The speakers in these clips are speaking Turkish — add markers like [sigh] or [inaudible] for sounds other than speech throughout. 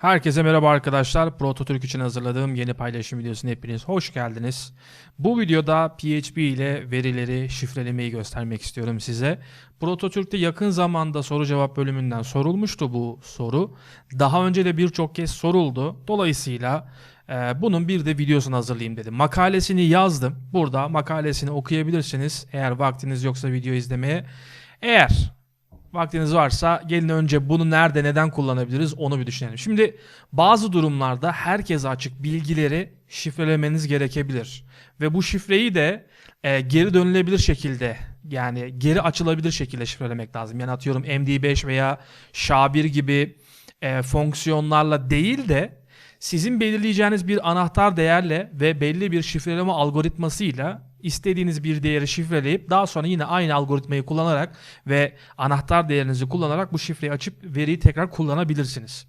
Herkese merhaba arkadaşlar. Prototürk için hazırladığım yeni paylaşım videosuna hepiniz hoş geldiniz. Bu videoda PHP ile verileri şifrelemeyi göstermek istiyorum size. Prototürk'te yakın zamanda soru cevap bölümünden sorulmuştu bu soru. Daha önce de birçok kez soruldu. Dolayısıyla e, bunun bir de videosunu hazırlayayım dedim. Makalesini yazdım. Burada makalesini okuyabilirsiniz. Eğer vaktiniz yoksa video izlemeye. Eğer Vaktiniz varsa gelin önce bunu nerede neden kullanabiliriz onu bir düşünelim. Şimdi bazı durumlarda herkese açık bilgileri şifrelemeniz gerekebilir. Ve bu şifreyi de e, geri dönülebilir şekilde yani geri açılabilir şekilde şifrelemek lazım. Yani atıyorum MD5 veya SHA-1 gibi e, fonksiyonlarla değil de sizin belirleyeceğiniz bir anahtar değerle ve belli bir şifreleme algoritmasıyla istediğiniz bir değeri şifreleyip daha sonra yine aynı algoritmayı kullanarak ve anahtar değerinizi kullanarak bu şifreyi açıp veriyi tekrar kullanabilirsiniz.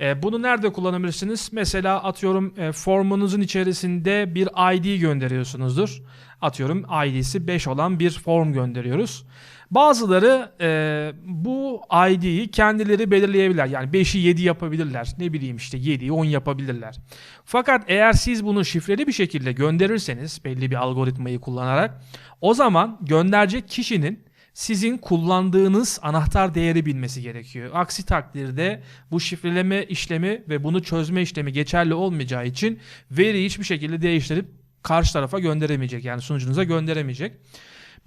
E, bunu nerede kullanabilirsiniz? Mesela atıyorum e, formunuzun içerisinde bir ID gönderiyorsunuzdur. Atıyorum ID'si 5 olan bir form gönderiyoruz. Bazıları e, bu ID'yi kendileri belirleyebilirler. Yani 5'i 7 yapabilirler. Ne bileyim işte 7'yi 10 yapabilirler. Fakat eğer siz bunu şifreli bir şekilde gönderirseniz belli bir algoritmayı kullanarak o zaman gönderecek kişinin sizin kullandığınız anahtar değeri bilmesi gerekiyor. Aksi takdirde bu şifreleme işlemi ve bunu çözme işlemi geçerli olmayacağı için veriyi hiçbir şekilde değiştirip karşı tarafa gönderemeyecek. Yani sunucunuza gönderemeyecek.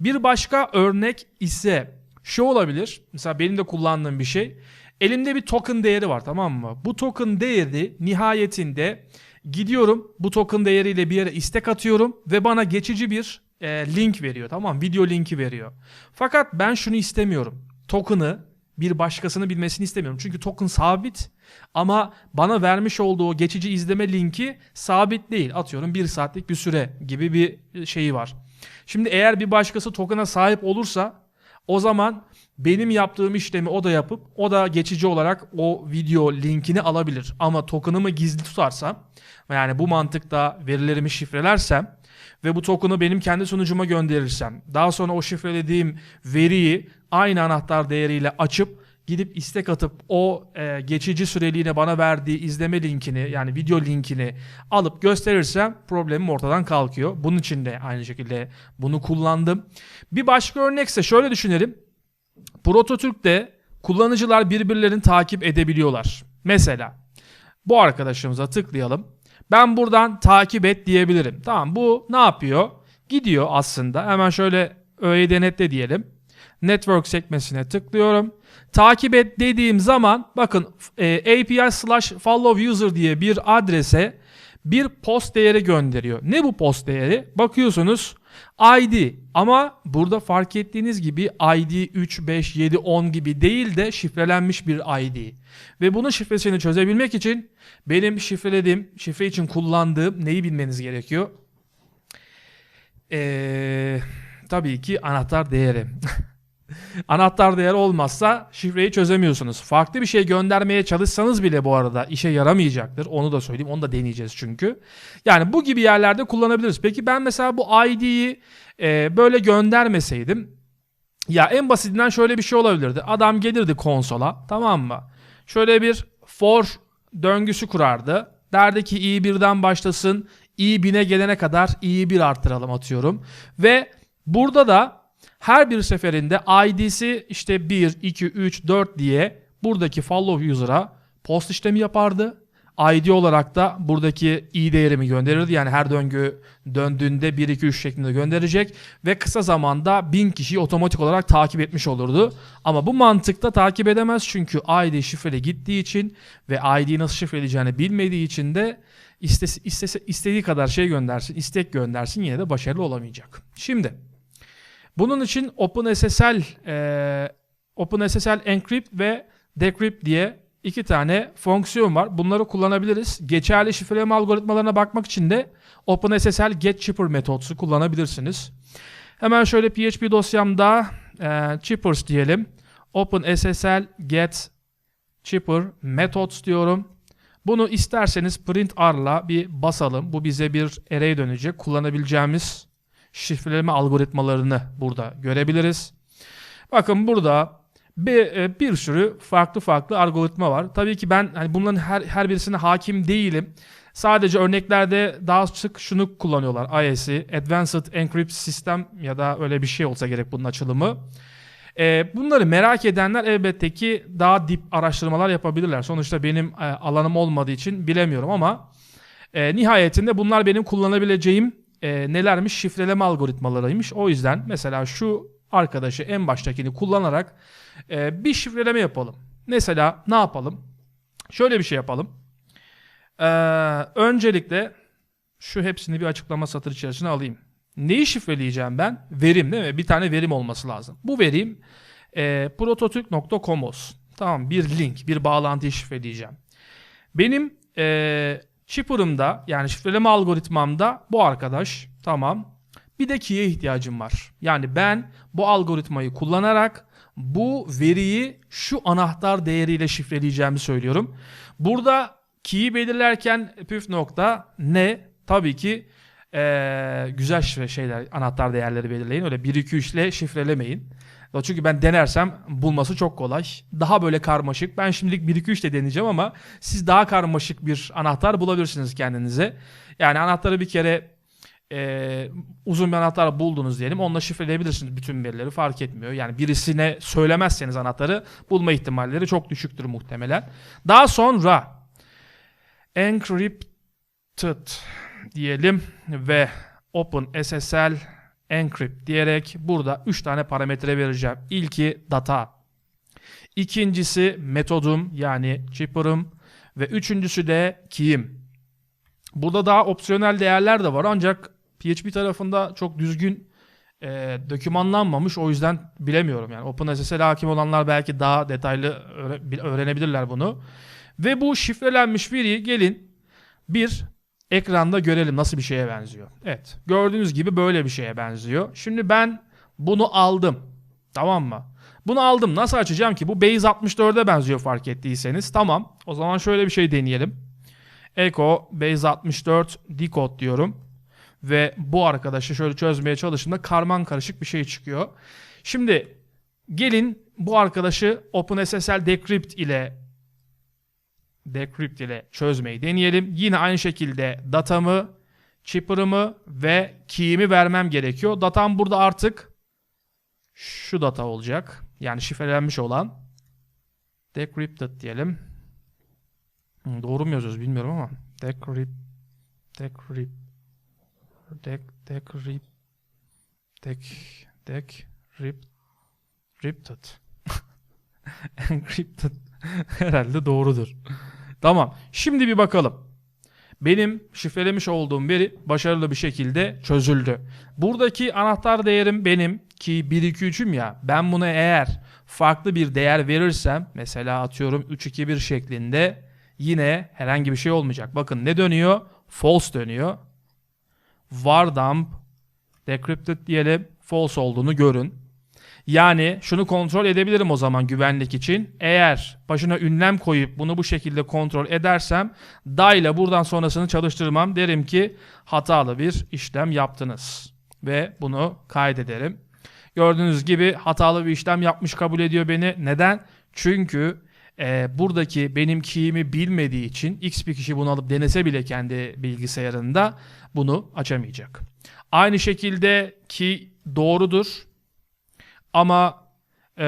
Bir başka örnek ise şu olabilir. Mesela benim de kullandığım bir şey. Elimde bir token değeri var tamam mı? Bu token değeri nihayetinde gidiyorum bu token değeriyle bir yere istek atıyorum ve bana geçici bir e, link veriyor tamam mı? Video linki veriyor. Fakat ben şunu istemiyorum. Token'ı bir başkasını bilmesini istemiyorum. Çünkü token sabit ama bana vermiş olduğu geçici izleme linki sabit değil. Atıyorum bir saatlik bir süre gibi bir şeyi var. Şimdi eğer bir başkası token'a sahip olursa o zaman benim yaptığım işlemi o da yapıp o da geçici olarak o video linkini alabilir. Ama token'ımı gizli tutarsam yani bu mantıkta verilerimi şifrelersem ve bu token'ı benim kendi sunucuma gönderirsem daha sonra o şifrelediğim veriyi aynı anahtar değeriyle açıp gidip istek atıp o e, geçici süreliğine bana verdiği izleme linkini yani video linkini alıp gösterirsem problemim ortadan kalkıyor. Bunun için de aynı şekilde bunu kullandım. Bir başka örnekse şöyle düşünelim. Prototürk'te kullanıcılar birbirlerini takip edebiliyorlar. Mesela bu arkadaşımıza tıklayalım. Ben buradan takip et diyebilirim. Tamam bu ne yapıyor? Gidiyor aslında. Hemen şöyle öğeyi denetle diyelim. Network sekmesine tıklıyorum. Takip et dediğim zaman bakın e, API slash follow user diye bir adrese bir post değeri gönderiyor. Ne bu post değeri? Bakıyorsunuz ID ama burada fark ettiğiniz gibi ID 3, 5, 7, 10 gibi değil de şifrelenmiş bir ID. Ve bunun şifresini çözebilmek için benim şifrelediğim, şifre için kullandığım neyi bilmeniz gerekiyor? Ee, tabii ki anahtar değeri. [laughs] Anahtar değer olmazsa şifreyi çözemiyorsunuz. Farklı bir şey göndermeye çalışsanız bile bu arada işe yaramayacaktır. Onu da söyleyeyim. Onu da deneyeceğiz çünkü. Yani bu gibi yerlerde kullanabiliriz. Peki ben mesela bu ID'yi e, böyle göndermeseydim ya en basitinden şöyle bir şey olabilirdi. Adam gelirdi konsola tamam mı? Şöyle bir for döngüsü kurardı. Derdi ki i1'den başlasın i1000'e gelene kadar i1 arttıralım atıyorum. Ve burada da her bir seferinde ID'si işte 1, 2, 3, 4 diye buradaki follow user'a post işlemi yapardı. ID olarak da buradaki i değerimi gönderirdi. Yani her döngü döndüğünde 1, 2, 3 şeklinde gönderecek. Ve kısa zamanda 1000 kişiyi otomatik olarak takip etmiş olurdu. Ama bu mantıkta takip edemez çünkü ID şifreli gittiği için ve ID'yi nasıl şifreleyeceğini bilmediği için de istese, istese, istediği kadar şey göndersin, istek göndersin yine de başarılı olamayacak. Şimdi bunun için OpenSSL, e, OpenSSL Encrypt ve Decrypt diye iki tane fonksiyon var. Bunları kullanabiliriz. Geçerli şifreleme algoritmalarına bakmak için de OpenSSL GetChipper metodsu kullanabilirsiniz. Hemen şöyle PHP dosyamda e, chippers diyelim. OpenSSL Get Chipper methods diyorum. Bunu isterseniz print r'la bir basalım. Bu bize bir array dönecek. Kullanabileceğimiz şifreleme algoritmalarını burada görebiliriz. Bakın burada bir, e, bir sürü farklı farklı algoritma var. Tabii ki ben hani bunların her, her birisine hakim değilim. Sadece örneklerde daha sık şunu kullanıyorlar. IS'i, Advanced Encrypt System ya da öyle bir şey olsa gerek bunun açılımı. E, bunları merak edenler elbette ki daha dip araştırmalar yapabilirler. Sonuçta benim e, alanım olmadığı için bilemiyorum ama nihayetinde bunlar benim kullanabileceğim e, nelermiş şifreleme algoritmalarıymış. O yüzden mesela şu arkadaşı en baştakini kullanarak e, bir şifreleme yapalım. Mesela ne yapalım? Şöyle bir şey yapalım. Ee, öncelikle şu hepsini bir açıklama satır içerisine alayım. Neyi şifreleyeceğim ben? Verim değil mi? Bir tane verim olması lazım. Bu verim e, prototürk.com olsun. Tamam bir link, bir bağlantıyı şifreleyeceğim. Benim e, Chipper'ımda yani şifreleme algoritmamda bu arkadaş tamam. Bir de key'e ihtiyacım var. Yani ben bu algoritmayı kullanarak bu veriyi şu anahtar değeriyle şifreleyeceğimi söylüyorum. Burada key'i belirlerken püf nokta ne? Tabii ki ee, güzel şifre şeyler, anahtar değerleri belirleyin. Öyle 1-2-3 ile şifrelemeyin. Çünkü ben denersem bulması çok kolay. Daha böyle karmaşık. Ben şimdilik 1-2-3 de deneyeceğim ama siz daha karmaşık bir anahtar bulabilirsiniz kendinize. Yani anahtarı bir kere e, uzun bir anahtar buldunuz diyelim. Onunla şifreleyebilirsiniz bütün verileri fark etmiyor. Yani birisine söylemezseniz anahtarı bulma ihtimalleri çok düşüktür muhtemelen. Daha sonra encrypted diyelim ve open SSL encrypt diyerek burada 3 tane parametre vereceğim. İlki data. İkincisi metodum yani chipper'ım ve üçüncüsü de key'im. Burada daha opsiyonel değerler de var ancak PHP tarafında çok düzgün e, dokümanlanmamış o yüzden bilemiyorum yani OpenSSL hakim olanlar belki daha detaylı öğre- öğrenebilirler bunu. Ve bu şifrelenmiş veriyi gelin bir ekranda görelim nasıl bir şeye benziyor. Evet gördüğünüz gibi böyle bir şeye benziyor. Şimdi ben bunu aldım tamam mı? Bunu aldım nasıl açacağım ki bu Base 64'e benziyor fark ettiyseniz. Tamam o zaman şöyle bir şey deneyelim. Echo Base 64 decode diyorum. Ve bu arkadaşı şöyle çözmeye çalıştığımda karman karışık bir şey çıkıyor. Şimdi gelin bu arkadaşı OpenSSL Decrypt ile Decrypt ile çözmeyi deneyelim. Yine aynı şekilde datamı, chipper'ımı ve key'imi vermem gerekiyor. Datam burada artık şu data olacak. Yani şifrelenmiş olan decrypted diyelim. Doğru mu yazıyoruz bilmiyorum ama decrypt decrypt dec decrypt dec decrypt [laughs] encrypted encrypted [laughs] herhalde doğrudur. Tamam. Şimdi bir bakalım. Benim şifrelemiş olduğum veri başarılı bir şekilde çözüldü. Buradaki anahtar değerim benim ki 1 2 3'üm ya. Ben buna eğer farklı bir değer verirsem mesela atıyorum 3 2 1 şeklinde yine herhangi bir şey olmayacak. Bakın ne dönüyor? False dönüyor. Var dump decrypted diyelim false olduğunu görün. Yani şunu kontrol edebilirim o zaman güvenlik için. Eğer başına ünlem koyup bunu bu şekilde kontrol edersem DA ile buradan sonrasını çalıştırmam. Derim ki hatalı bir işlem yaptınız. Ve bunu kaydederim. Gördüğünüz gibi hatalı bir işlem yapmış kabul ediyor beni. Neden? Çünkü e, buradaki benim key'imi bilmediği için x bir kişi bunu alıp denese bile kendi bilgisayarında bunu açamayacak. Aynı şekilde ki doğrudur ama e,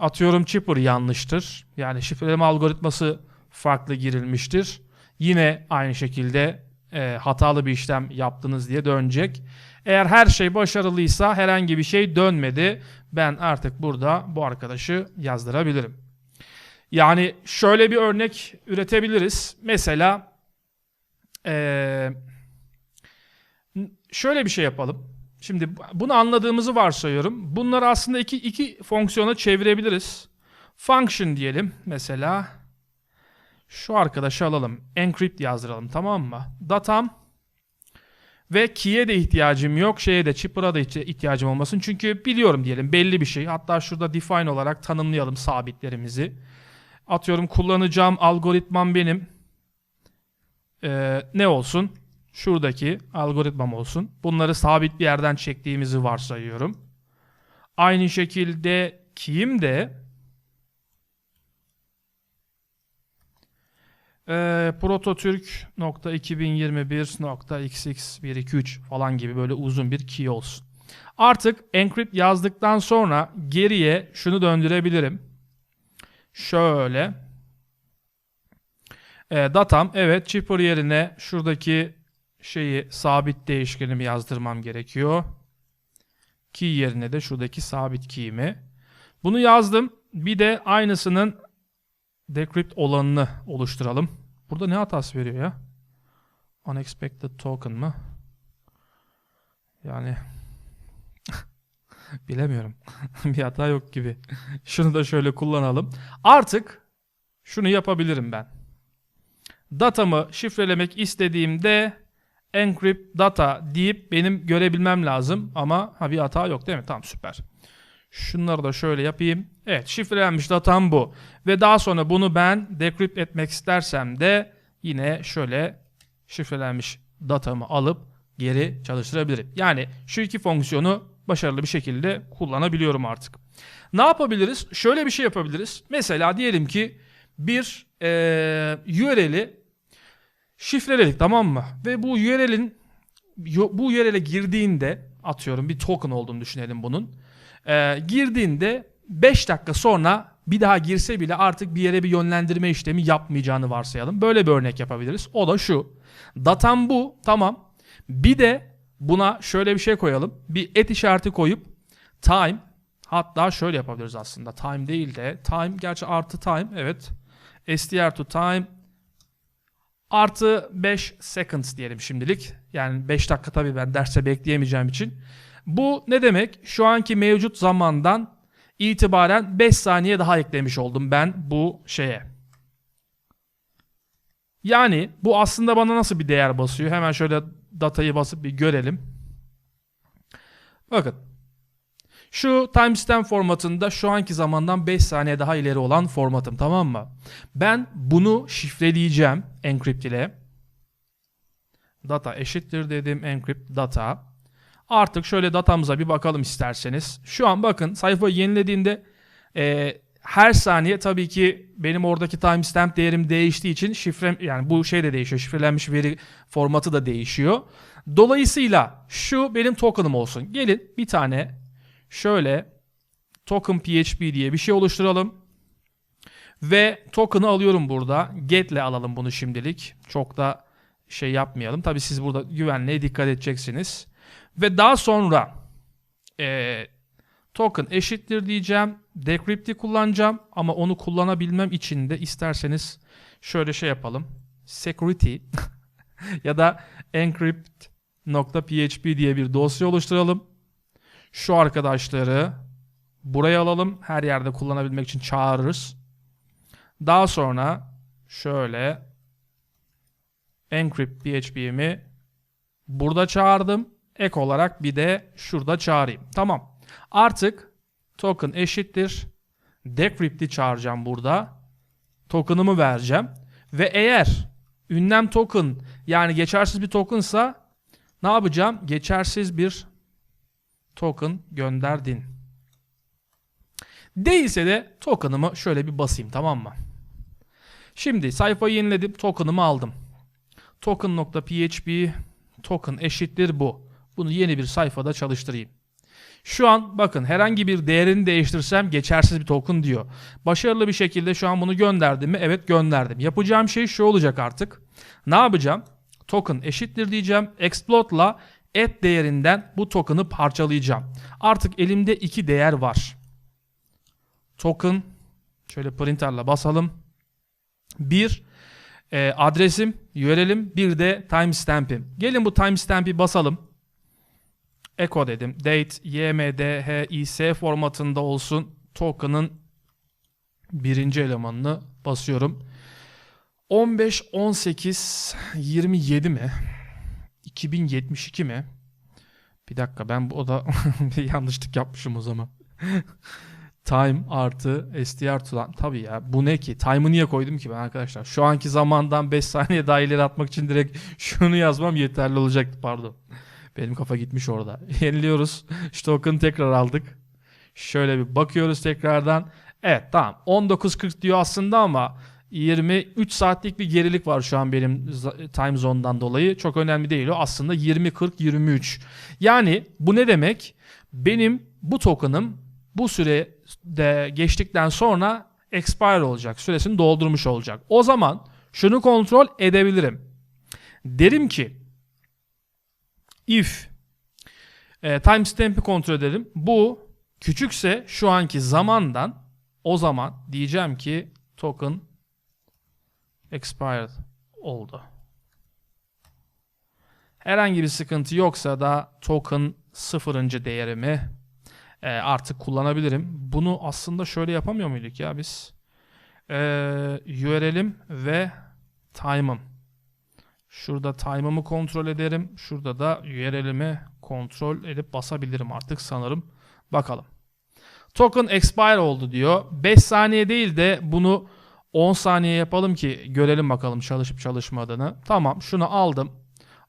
atıyorum chipper yanlıştır. Yani şifreleme algoritması farklı girilmiştir. Yine aynı şekilde e, hatalı bir işlem yaptınız diye dönecek. Eğer her şey başarılıysa herhangi bir şey dönmedi. Ben artık burada bu arkadaşı yazdırabilirim. Yani şöyle bir örnek üretebiliriz. Mesela e, şöyle bir şey yapalım. Şimdi bunu anladığımızı varsayıyorum. Bunları aslında iki, iki fonksiyona çevirebiliriz. Function diyelim mesela. Şu arkadaşı alalım. Encrypt yazdıralım tamam mı? Datam ve key'e de ihtiyacım yok. Şeye de chipper'a da ihtiyacım olmasın. Çünkü biliyorum diyelim belli bir şey. Hatta şurada define olarak tanımlayalım sabitlerimizi. Atıyorum kullanacağım algoritmam benim. Ee, ne olsun? Şuradaki algoritmam olsun. Bunları sabit bir yerden çektiğimizi varsayıyorum. Aynı şekilde kim de e, prototürk.2021.xx123 falan gibi böyle uzun bir key olsun. Artık encrypt yazdıktan sonra geriye şunu döndürebilirim. Şöyle. E, datam evet chipper yerine şuradaki şeyi sabit değişkenimi yazdırmam gerekiyor. Key yerine de şuradaki sabit key'imi. Bunu yazdım. Bir de aynısının decrypt olanını oluşturalım. Burada ne hatası veriyor ya? Unexpected token mı? Yani [laughs] bilemiyorum. [laughs] bir hata yok gibi. Şunu da şöyle kullanalım. Artık şunu yapabilirim ben. Datamı şifrelemek istediğimde encrypt data deyip benim görebilmem lazım ama ha bir hata yok değil mi? Tamam süper. Şunları da şöyle yapayım. Evet şifrelenmiş datam bu. Ve daha sonra bunu ben decrypt etmek istersem de yine şöyle şifrelenmiş datamı alıp geri çalıştırabilirim. Yani şu iki fonksiyonu başarılı bir şekilde kullanabiliyorum artık. Ne yapabiliriz? Şöyle bir şey yapabiliriz. Mesela diyelim ki bir e, URL'i şifreledik tamam mı? Ve bu URL'in bu URL'e girdiğinde atıyorum bir token olduğunu düşünelim bunun. E, girdiğinde 5 dakika sonra bir daha girse bile artık bir yere bir yönlendirme işlemi yapmayacağını varsayalım. Böyle bir örnek yapabiliriz. O da şu. Datam bu. Tamam. Bir de buna şöyle bir şey koyalım. Bir et işareti koyup time hatta şöyle yapabiliriz aslında. Time değil de time gerçi artı time evet. str to time artı 5 seconds diyelim şimdilik. Yani 5 dakika tabii ben derse bekleyemeyeceğim için. Bu ne demek? Şu anki mevcut zamandan itibaren 5 saniye daha eklemiş oldum ben bu şeye. Yani bu aslında bana nasıl bir değer basıyor? Hemen şöyle datayı basıp bir görelim. Bakın. Şu timestamp formatında şu anki zamandan 5 saniye daha ileri olan formatım tamam mı? Ben bunu şifreleyeceğim encrypt ile. Data eşittir dedim encrypt data. Artık şöyle datamıza bir bakalım isterseniz. Şu an bakın sayfayı yenilediğinde e, her saniye tabii ki benim oradaki timestamp değerim değiştiği için şifrem yani bu şey de değişiyor. Şifrelenmiş veri formatı da değişiyor. Dolayısıyla şu benim token'ım olsun. Gelin bir tane şöyle token php diye bir şey oluşturalım. Ve token'ı alıyorum burada. Get ile alalım bunu şimdilik. Çok da şey yapmayalım. Tabii siz burada güvenliğe dikkat edeceksiniz. Ve daha sonra e, token eşittir diyeceğim. Decrypt'i kullanacağım ama onu kullanabilmem için de isterseniz şöyle şey yapalım. Security [laughs] ya da encrypt.php diye bir dosya oluşturalım. Şu arkadaşları buraya alalım. Her yerde kullanabilmek için çağırırız. Daha sonra şöyle encrypt php'mi burada çağırdım. Ek olarak bir de şurada çağırayım. Tamam. Artık token eşittir. Decrypt'i çağıracağım burada. Token'ımı vereceğim. Ve eğer ünlem token yani geçersiz bir tokensa ne yapacağım? Geçersiz bir token gönderdin. Değilse de token'ımı şöyle bir basayım tamam mı? Şimdi sayfayı yeniledim. Token'ımı aldım. Token.php token eşittir bu. Bunu yeni bir sayfada çalıştırayım. Şu an bakın herhangi bir değerini değiştirsem geçersiz bir token diyor. Başarılı bir şekilde şu an bunu gönderdim mi? Evet gönderdim. Yapacağım şey şu olacak artık. Ne yapacağım? Token eşittir diyeceğim. Explode et değerinden bu token'ı parçalayacağım. Artık elimde iki değer var. Token şöyle printerla basalım. Bir e, adresim, URL'im, bir de timestamp'im. Gelin bu timestamp'i basalım echo dedim. Date ymdhis formatında olsun. Token'ın birinci elemanını basıyorum. 15 18 27 mi? 2072 mi? Bir dakika ben bu da [laughs] bir yanlışlık yapmışım o zaman. [laughs] Time artı str to tabii ya bu ne ki? Time'ı niye koydum ki ben arkadaşlar? Şu anki zamandan 5 saniye daha ileri atmak için direkt [laughs] şunu yazmam yeterli olacaktı pardon. Benim kafa gitmiş orada. Yeniliyoruz. Token tekrar aldık. Şöyle bir bakıyoruz tekrardan. Evet tamam 19.40 diyor aslında ama 23 saatlik bir gerilik var şu an benim time zone'dan dolayı. Çok önemli değil o. Aslında 20 40 23. Yani bu ne demek? Benim bu token'ım bu sürede geçtikten sonra expire olacak. Süresini doldurmuş olacak. O zaman şunu kontrol edebilirim. Derim ki if e, timestamp'i kontrol edelim. Bu küçükse şu anki zamandan o zaman diyeceğim ki token expired oldu. Herhangi bir sıkıntı yoksa da token sıfırıncı değerimi e, artık kullanabilirim. Bunu aslında şöyle yapamıyor muyduk ya biz? E, URL'im ve time'ım. Şurada time'ımı kontrol ederim. Şurada da URL'imi kontrol edip basabilirim artık sanırım. Bakalım. Token expire oldu diyor. 5 saniye değil de bunu 10 saniye yapalım ki görelim bakalım çalışıp çalışmadığını. Tamam şunu aldım.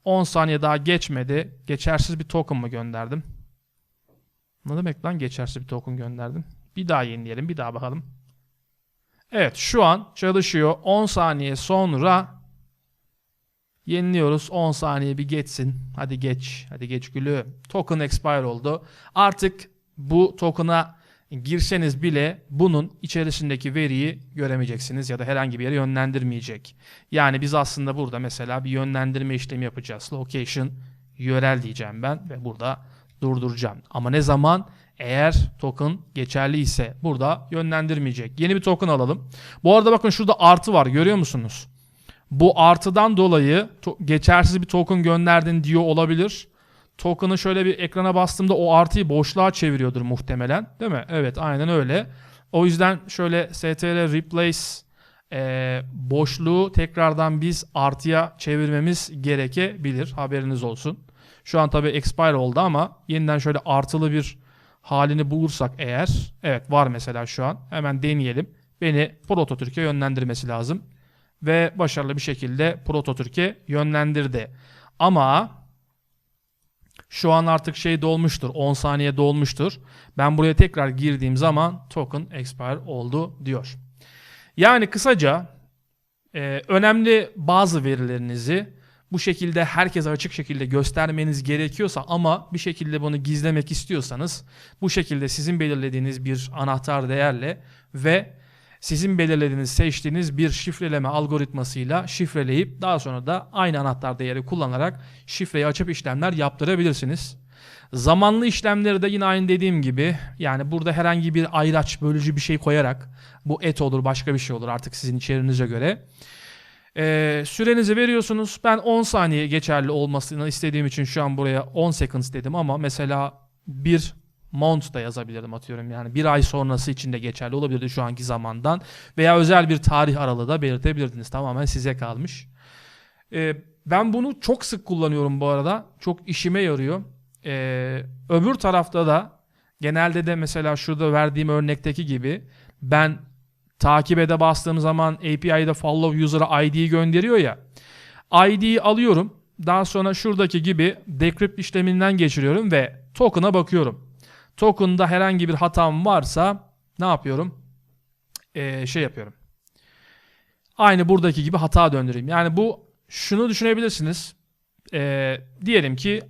10 saniye daha geçmedi. Geçersiz bir token mı gönderdim? Ne demek lan geçersiz bir token gönderdim? Bir daha yenileyelim bir daha bakalım. Evet şu an çalışıyor. 10 saniye sonra yeniliyoruz. 10 saniye bir geçsin. Hadi geç. Hadi geç gülü. Token expire oldu. Artık bu token'a girseniz bile bunun içerisindeki veriyi göremeyeceksiniz ya da herhangi bir yere yönlendirmeyecek. Yani biz aslında burada mesela bir yönlendirme işlemi yapacağız. Location URL diyeceğim ben ve burada durduracağım. Ama ne zaman? Eğer token geçerli ise burada yönlendirmeyecek. Yeni bir token alalım. Bu arada bakın şurada artı var görüyor musunuz? Bu artıdan dolayı geçersiz bir token gönderdin diyor olabilir. Token'ı şöyle bir ekrana bastığımda o artıyı boşluğa çeviriyordur muhtemelen. Değil mi? Evet aynen öyle. O yüzden şöyle str replace e, boşluğu tekrardan biz artıya çevirmemiz gerekebilir. Haberiniz olsun. Şu an tabii expire oldu ama yeniden şöyle artılı bir halini bulursak eğer evet var mesela şu an hemen deneyelim. Beni Proto Türkiye yönlendirmesi lazım. Ve başarılı bir şekilde Proto Türkiye yönlendirdi. Ama şu an artık şey dolmuştur. 10 saniye dolmuştur. Ben buraya tekrar girdiğim zaman token expire oldu diyor. Yani kısaca e, önemli bazı verilerinizi bu şekilde herkese açık şekilde göstermeniz gerekiyorsa ama bir şekilde bunu gizlemek istiyorsanız bu şekilde sizin belirlediğiniz bir anahtar değerle ve sizin belirlediğiniz, seçtiğiniz bir şifreleme algoritmasıyla şifreleyip daha sonra da aynı anahtar değeri kullanarak şifreyi açıp işlemler yaptırabilirsiniz. Zamanlı işlemleri de yine aynı dediğim gibi yani burada herhangi bir ayraç bölücü bir şey koyarak bu et olur başka bir şey olur artık sizin içerinize göre. Ee, sürenizi veriyorsunuz. Ben 10 saniye geçerli olmasını istediğim için şu an buraya 10 seconds dedim ama mesela bir month da yazabilirdim atıyorum yani bir ay sonrası için de geçerli olabilirdi şu anki zamandan veya özel bir tarih aralığı da belirtebilirdiniz tamamen size kalmış. Ee, ben bunu çok sık kullanıyorum bu arada çok işime yarıyor. Ee, öbür tarafta da genelde de mesela şurada verdiğim örnekteki gibi ben takip ede bastığım zaman API'de follow user'a ID'yi gönderiyor ya. ID'yi alıyorum. Daha sonra şuradaki gibi decrypt işleminden geçiriyorum ve token'a bakıyorum. Token'da herhangi bir hatam varsa ne yapıyorum? Ee, şey yapıyorum. Aynı buradaki gibi hata döndüreyim. Yani bu şunu düşünebilirsiniz. Ee, diyelim ki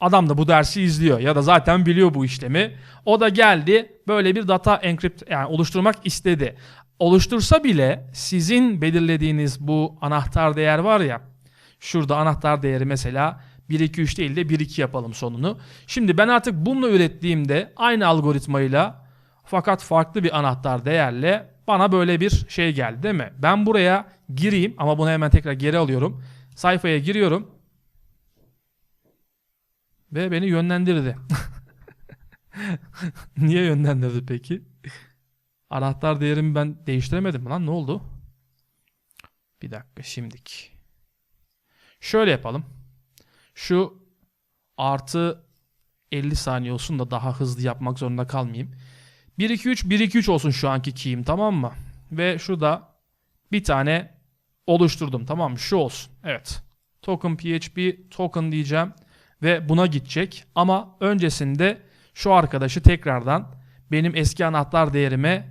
adam da bu dersi izliyor ya da zaten biliyor bu işlemi. O da geldi böyle bir data encrypt yani oluşturmak istedi. Oluştursa bile sizin belirlediğiniz bu anahtar değer var ya. Şurada anahtar değeri mesela 1 2 3 değil de 1 2 yapalım sonunu. Şimdi ben artık bununla ürettiğimde aynı algoritmayla fakat farklı bir anahtar değerle bana böyle bir şey geldi değil mi? Ben buraya gireyim ama bunu hemen tekrar geri alıyorum. Sayfaya giriyorum. Ve beni yönlendirdi. [laughs] Niye yönlendirdi peki? Anahtar değerimi ben değiştiremedim lan? Ne oldu? Bir dakika şimdik. Şöyle yapalım. Şu artı 50 saniye olsun da daha hızlı yapmak zorunda kalmayayım. 1 2 3 1 2 3 olsun şu anki key'im tamam mı? Ve şurada bir tane oluşturdum tamam mı? Şu olsun. Evet. Token PHP token diyeceğim ve buna gidecek. Ama öncesinde şu arkadaşı tekrardan benim eski anahtar değerime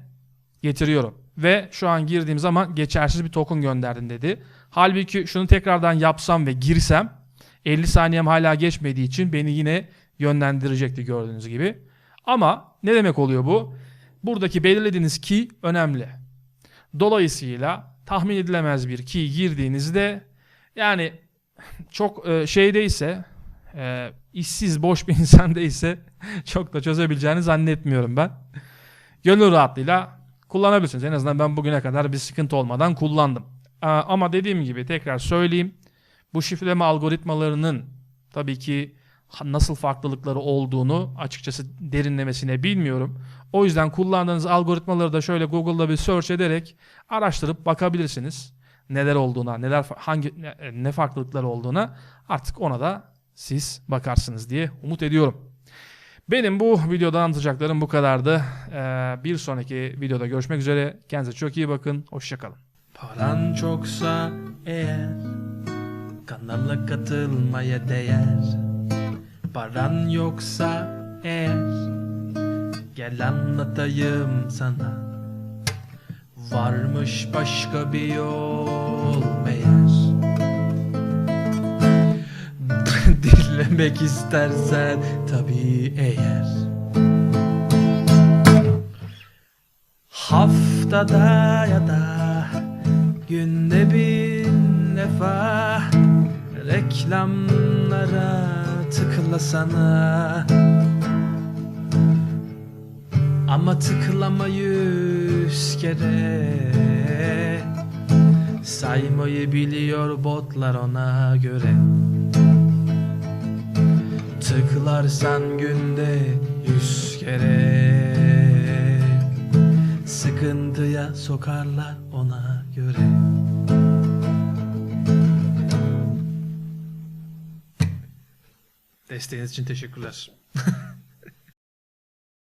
getiriyorum. ve şu an girdiğim zaman geçersiz bir token gönderdin dedi. Halbuki şunu tekrardan yapsam ve girsem 50 saniyem hala geçmediği için beni yine yönlendirecekti gördüğünüz gibi. Ama ne demek oluyor bu? Buradaki belirlediğiniz key önemli. Dolayısıyla tahmin edilemez bir key girdiğinizde yani çok e, şeydeyse e, işsiz boş bir [laughs] insan çok da çözebileceğini zannetmiyorum ben. Gönül rahatlığıyla kullanabilirsiniz. En azından ben bugüne kadar bir sıkıntı olmadan kullandım. Aa, Ama dediğim gibi tekrar söyleyeyim. Bu şifreleme algoritmalarının tabii ki nasıl farklılıkları olduğunu açıkçası derinlemesine bilmiyorum. O yüzden kullandığınız algoritmaları da şöyle Google'da bir search ederek araştırıp bakabilirsiniz. Neler olduğuna, neler hangi ne, ne farklılıklar olduğuna artık ona da siz bakarsınız diye umut ediyorum. Benim bu videoda anlatacaklarım bu kadardı. Ee, bir sonraki videoda görüşmek üzere. Kendinize çok iyi bakın. Hoşçakalın. Paran çoksa eğer Kanala katılmaya değer. Paran yoksa eğer Gel anlatayım sana. Varmış başka bir yol meğer. [laughs] Dinlemek istersen tabii eğer. Haftada ya da günde bir defa reklamlara tıklasana. Ama tıklama yüz kere. Saymayı biliyor botlar ona göre. Tıklarsan günde yüz kere. Sıkıntıya sokarlar ona göre Desteğiniz için teşekkürler. [laughs]